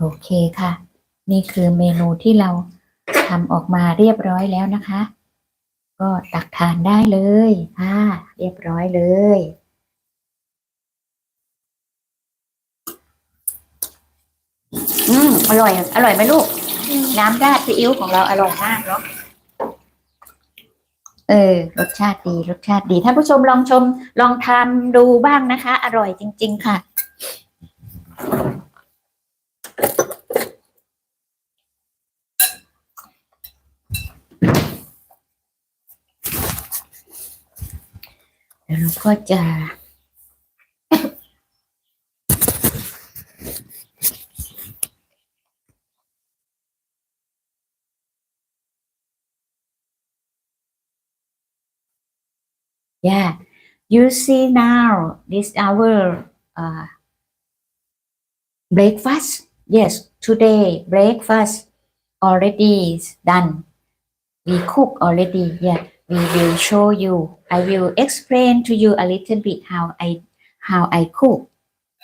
โอเคค่ะ นี่คือเมนูที่เราทำออกมาเรียบร้อยแล้วนะคะ ก็ตักทานได้เลยค่ะ เรียบร้อยเลยอืมอร่อย อร่อยไหมลูก น้ำราดซีอิ๊วของเราอร่อยมากเนาะเออ รสชาติดี รสชาติดี ท่านผู้ชมลองชม ลองทำดูบ้างนะคะ อร่อยจริง ๆ ค่ะ ดี๋ยวเราก็จะ Yeah, you see now this our uh, breakfast. Yes, today breakfast already is done. We cook already. Yeah, we will show you. I will explain to you a little bit how I how I cook.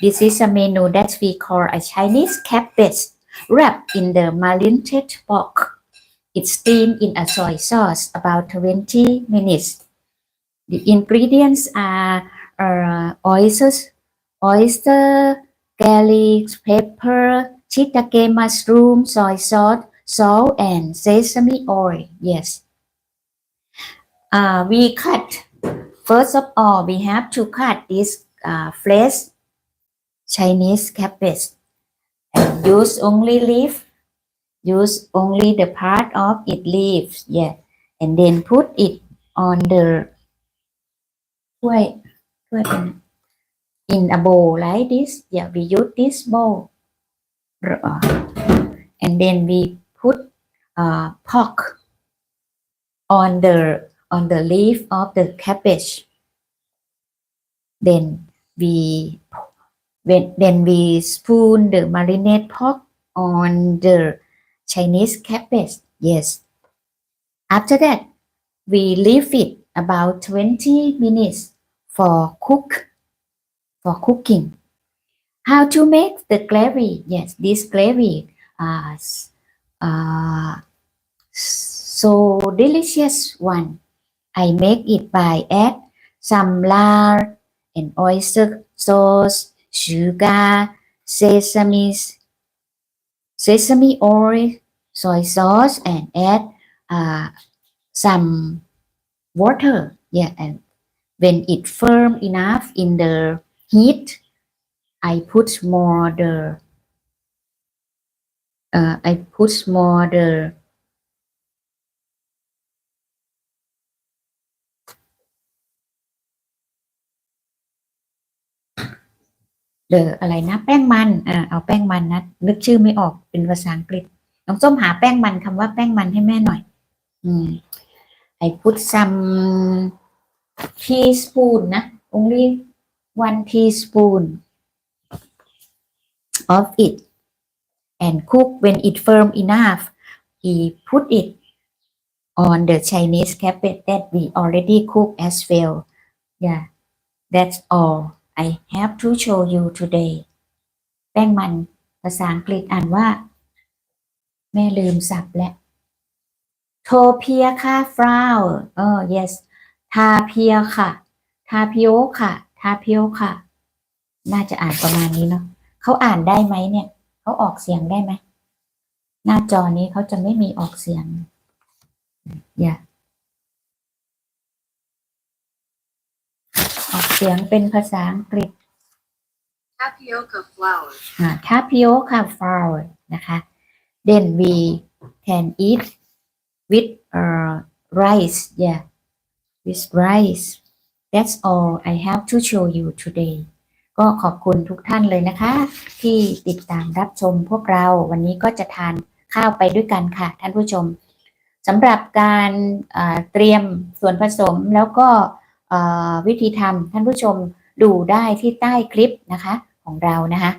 This is a menu that we call a Chinese cabbage wrapped in the marinated pork. It's steamed in a soy sauce about 20 minutes. The ingredients are uh, oysters, oyster, garlic, pepper, shiitake mushroom, soy sauce, salt, and sesame oil. Yes uh, we cut. First of all we have to cut this uh, fresh Chinese cabbage and use only leaf. Use only the part of it leaves. Yeah. And then put it on the wait wait in a bowl like this. Yeah we use this bowl. Uh, and then we put uh, pork on the on the leaf of the cabbage. Then we when then we spoon the marinade pork on the Chinese cabbage yes. After that we leave it about 20 minutes for cook for cooking. How to make the gravy? Yes this gravy uh, uh, so delicious one i make it by add some lard and oyster sauce sugar sesame sesame oil soy sauce and add uh, some water. Yeah and when it firm enough in the heat i put more the uh, i put more the the อะไรนะแป้งมันอ่าเอาแป้งมันนะนึกชื่อไม่ออกเป็นภาษาอังกฤษน้องส้มหาแป้งมันคำว่าแป้งมันให้แม่หน่อย อืม I put some teaspoon นะ only one teaspoon of it and cook when it firm enough he put it on the Chinese cabbage that we already cook as well yeah that's all I have to show you today แป้งมันภาษาอังกฤษอ่านว่า แม่ลืมสับแล้วโทเพียค่ะ flour เออ yes ทาเพียค่ะ ทาพิโอค่ะ ทาพิโอค่ะ น่าจะอ่านประมาณนี้เนาะเขาอ่านได้ไหมเนี่ย เขาออกเสียงได้ไหม หน้าจอนี้เขาจะไม่มีออกเสียงอย่า ออก เสียงเป็นภาษาอังกฤษ tapioca flour, อ่าทาพิโอค่ะ flour นะคะ then we can eat with uh, rice yeah with rice that's all I have to show you today ก็ขอบคุณทุกท่านเลยนะคะ ที่ติดตามรับชมพวกเราวันนี้ก็จะทานข้าวไปด้วยกันค่ะ ท่านผู้ชมสำหรับการอ่าเตรียมส่วนผสมแล้วก็อ่า วิธีทำท่านผู้ชมดูได้ที่ใต้คลิปนะคะของเรานะคะ